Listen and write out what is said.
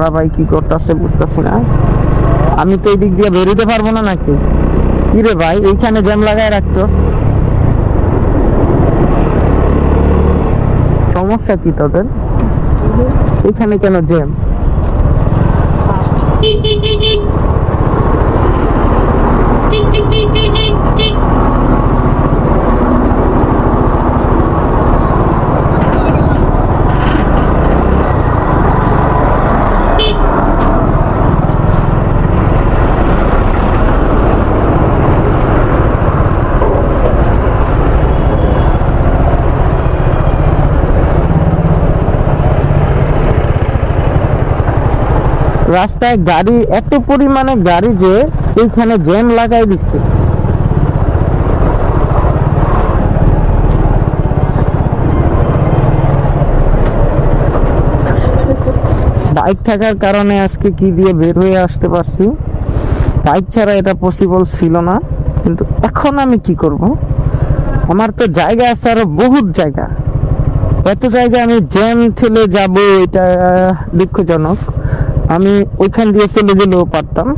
ওরা ভাই কি করতেছে বুঝতেছি না। আমি তো এই দিক দিয়ে বেরোতে পারব না নাকি? কি রে ভাই, এইখানে জ্যাম লাগায় রাখছস? সমস্যা কি তোদের? এখানে কেন জ্যাম? রাস্তায় গাড়ি, এত পরিমাণে গাড়ি যে এইখানে জ্যাম লাগাই দিচ্ছে। বাইক থাকার কারণে আজকে কি দিয়ে বের হয়ে আসতে পারছি? বাইক ছাড়া এটা পসিবল ছিল না, কিন্তু এখন আমি কি করব? আমার তো জায়গা আছে আরও বহুত জায়গা। এত জায়গা আমি জ্যাম ঠেলে যাব, এটা দুঃখজনক। আমি ওইখান দিয়ে চলে গেলেও পারতাম।